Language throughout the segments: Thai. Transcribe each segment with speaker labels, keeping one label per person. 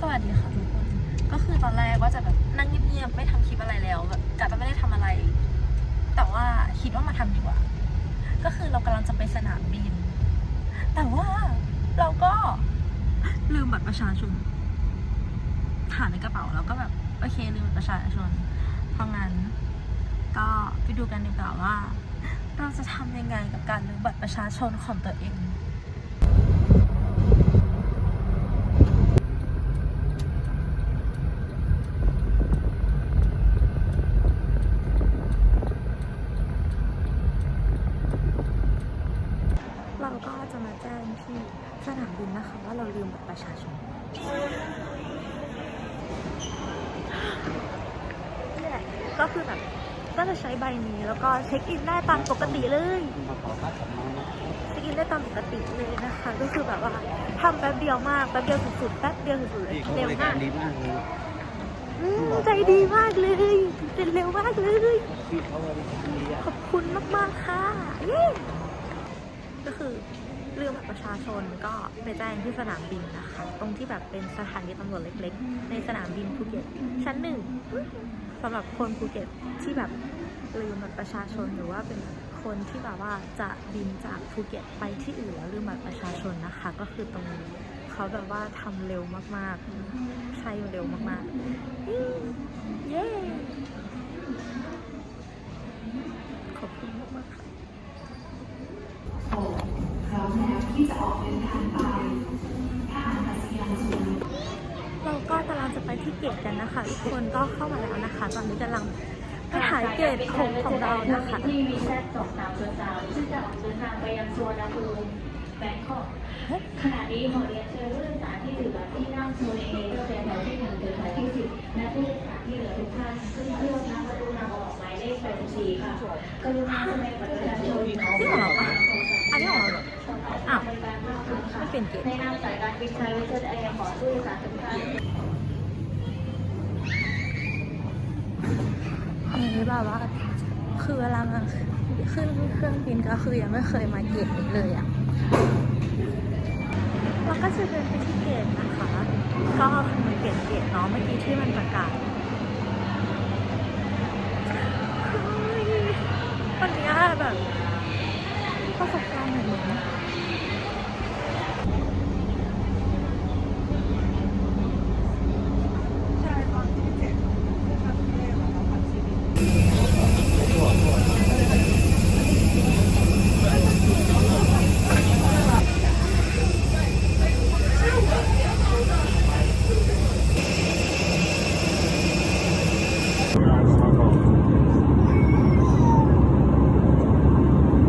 Speaker 1: สวัสดีค่ะทุกคน ก็คือตอนแรกว่าจะแบบนั่งเงียบๆไม่ทำคลิปอะไรแล้วแบบกะจะไม่ได้ทำอะไร แต่ว่าคิดว่ามาทำดีกว่า ก็คือเรากำลังจะไปสนามบิน แต่ว่าเราก็ลืมบัตรประชาชนหาในกระเป๋าแล้วก็แบบโอเคลืมบัตรประชาชน เพราะงั้นก็ไปดูกันดีกว่าว่า เราจะทำยังไงกับการลืมบัตรประชาชนของตัวเอง เราก็จะมาแจ้งที่สนามบินนะคะว่าเราลืมบัตรประชาชนนี่แหละก็คือแบบก็จะใช้ใบนี้แล้วก็เช็คอินได้ตามปกติเลย
Speaker 2: มาขอค่าสัมมานะ
Speaker 1: เช็คอินได้ตามปกติเลยนะคะ ก็คือแบบว่าทำแป๊บเดียวมากแป๊บเดียวสุดๆแป๊บเดียวสุดๆเลย
Speaker 2: พี่เขาบ
Speaker 1: เร็ว
Speaker 2: ริกามา
Speaker 1: รก
Speaker 2: ดีมากเลย
Speaker 1: อืมใจดีมากเลย เป็นเร็วมากเลย
Speaker 2: พี่เขาบริการดีอะ
Speaker 1: ขอบคุณมากๆค่ะเย้ ก็คือเรื่องบัตรประชาชนก็ไปแจ้งที่สนามบินนะคะ ตรงที่แบบเป็นสถานีตำรวจเล็ก ๆ ในสนามบินภูเก็ตชั้นหนึ่งสำหรับคนภูเก็ตที่แบบลืมบัตรประชาชนหรือว่าเป็นคนที่แบบว่าจะบินจากภูเก็ตไปที่อื่นแล้วลืมบัตรประชาชนนะคะ ก็คือตรงนี้เขาแบบว่าทำเร็วมากๆ ใช่เร็วมากๆอืมเย้ ทุกคนก็เข้ามาแล้วนะคะ ตอนนี้กำลังไปถ่ายเกตของของเรานะคะ
Speaker 3: ที่วีแซ่สองสามศูนย์สามซึ่งจะออกเดินทางไปยังสุวรรณภูมิแบงคอกขณะนี้ขอเรียนเชิญผู้โดยสารที่ถือบัตรที่นั่งโซนเอตั้งแต่แถวที่หนึ่งถึงแถวที่สิบและผู้โดยสารที่เหลือทุกท่านขึ้นเครื่องทางประตูทางออกหมายเลข84ค่ะกรุณาแสดงบัตรประชาชน
Speaker 1: นี่ของเราปะอันนี้ของเราเหรออ้าว
Speaker 3: บริการภาคพื้นค่ะ
Speaker 1: ไม่เป็นเกต
Speaker 3: ในนามสายการบินไทยเวสเทิร์แอร์ขอผู้โดยสารทุกท่าน
Speaker 1: แบบว่าคือเวลามาขึ้นเครื่องบินก็คือยังไม่เคยมาเกตนี้เลยอะเราก็จะเดินไปที่เกตนะคะ ก็คือมันเปลี่ยนเกตเนาะเมื่อกี้ที่มันประกาศวันนี้แบบประสบการณ์เหมือนเหมือน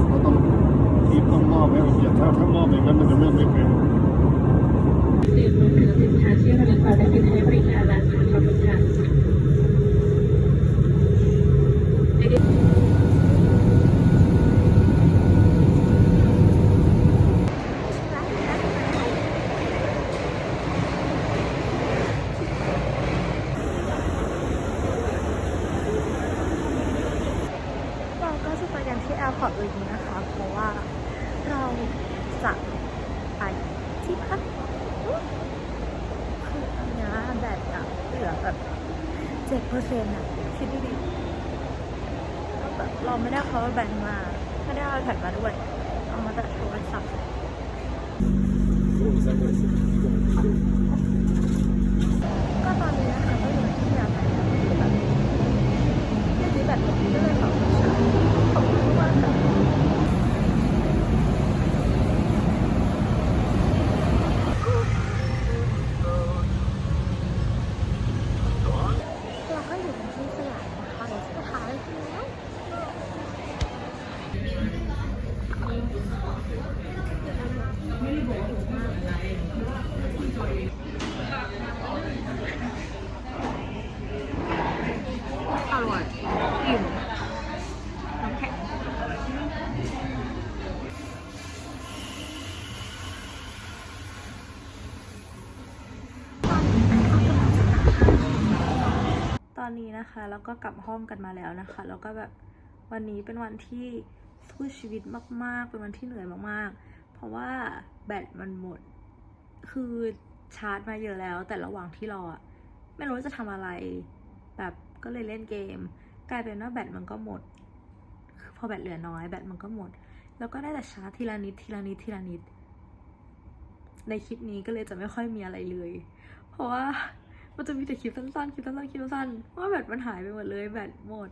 Speaker 4: เขาต้องทีมต้ อบให้ละเอียดถ้าถ้ามอบอย่างนั้นมันจะไม่ไม่เป็น
Speaker 3: ดื่มนมถือสินค้าที่ผลิตภัณฑ์และสินค้าบริการและขอบคุณค่ะ
Speaker 1: เราก็จะไปกันที่แอร์พอร์ตเลยนะคะ เพราะว่า เราจะไปที่พักคืออันนี้แบตอะเหลือแบบเจ็ดเปอร์เซ็นต์อะคิดดีๆแล้วแบบเราไม่ได้เอาแบงค์มาไม่ได้เอาแผ่นมาด้วย เอามาแต่โทรศัพท์ก็ตอนนี้นะคะก็อยู่ที่แอร์พอร์ตแล้วก็คือแบบไม่ได้แบบนี้ก็เลยขอคุณชาขอบคุณมากค่ะ เราก็อยู่กันที่สยามนะคะเดี๋ยวจะพาไปกินแล้วอร่อยอิ่มน้ำแข็งต อนนี้นะคะ แล้วก็กลับห้องกันมาแล้วนะคะ แล้วก็แบบวันนี้เป็นวันที่สู้ชีวิตมาก ๆ เป็นวันที่เหนื่อยมากๆ เพราะว่าแบตมันหมด คือชาร์จมาเยอะแล้ว แต่ระหว่างที่รออะไม่รู้จะทำอะไร แบบก็เลยเล่นเกม กลายเป็นว่าแบตมันก็หมด พอแบตเหลือน้อยแบตมันก็หมด แล้วก็ได้แต่ชาร์จทีละนิดทีละนิดทีละนิด ในคลิปนี้ก็เลยจะไม่ค่อยมีอะไรเลย เพราะว่า มันจะมีแต่คลิปสั้นๆคลิปสั้นๆคลิปสั้นๆว่าแบตมันหายไปหมดเลยแบตหมด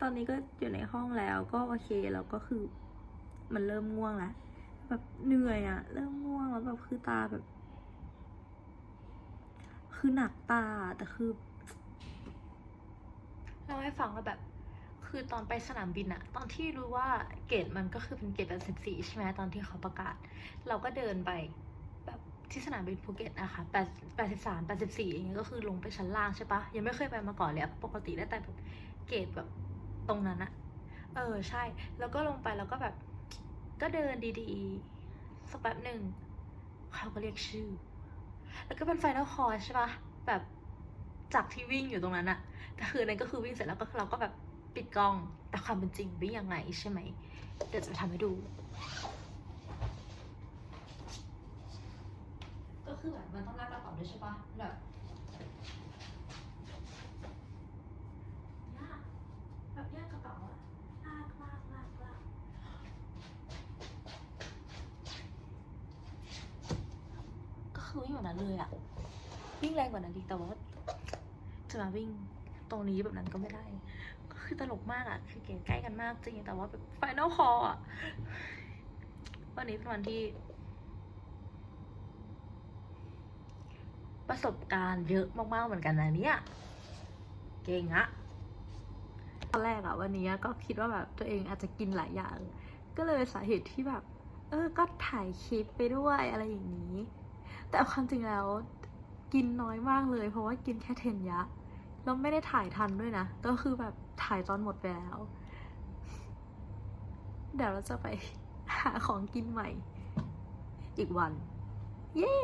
Speaker 1: ตอนนี้ก็อยู่ในห้องแล้วก็โอเคแล้วก็คือ มันเริ่มง่วงแล้วแบบเหนื่อยอะเริ่มง่วงแล้วแบบคือตาแบบ คือหนักตาแต่คือเล่าให้ฟังว่าแบบ คือตอนไปสนามบินอะตอนที่รู้ว่าเกรดมันก็คือเป็นเกรดแปดสิบสี่ใช่ไหมตอนที่เขาประกาศ เราก็เดินไป ที่สนามบินภูเก็ตนะคะแปดแปดสิบสามแปดสิบสี่อย่างเงี้ยก็คือลงไปชั้นล่างใช่ปะยังไม่เคยไปมาก่อนเลยปกติได้แต่แบบเกรดแบบตรงนั้นอะเออใช่ แล้วก็ลงไปแล้วก็แบบ ก็เดินดีๆสักแป๊บหนึ่งเขาก็เรียกชื่อ แล้วก็เป็นไฟนอลคอร์ใช่ปะแบบจากที่วิ่งอยู่ตรงนั้นอะแต่คือนั้นก็คือวิ่งเสร็จแล้วก็เราก็แบบปิดกล้อง แต่ความเป็นจริงวิ่งยังไงใช่ไหม เดี๋ยวจะทำให้ดู คือแบบมันต้องลากกระเป๋าด้วยใช่ปะแบบยากแบบยากกระเป๋าอะลากลากลากลากก็คือวิ่งแบบนั้นเลยอะวิ่งแรงกว่านั้นดีแต่ว่าจะมาวิ่งตรงนี้แบบนั้นก็ไม่ได้ ก็คือตลกมากอะคือเก๋ใกล้กันมากจริงแต่ว่าแบบไฟนอลคออะวันนี้เป็นวันที่ ประสบการณ์เยอะมากๆเหมือนกันนะเนี่ย เก่งอะตอนแรกอะวันนี้ก็คิดว่าแบบตัวเองอาจจะกินหลายอย่าง ก็เลยเป็นสาเหตุที่แบบ เออ ก็ถ่ายคลิปไปด้วยอะไรอย่างนี้ แต่ความจริงแล้วกินน้อยมากเลย เพราะว่ากินแค่เทนยะแล้วไม่ได้ถ่ายทันด้วยนะ ก็คือแบบถ่ายตอนหมดไปแล้ว เดี๋ยวเราจะไปหาของกินใหม่ อีกวัน เย้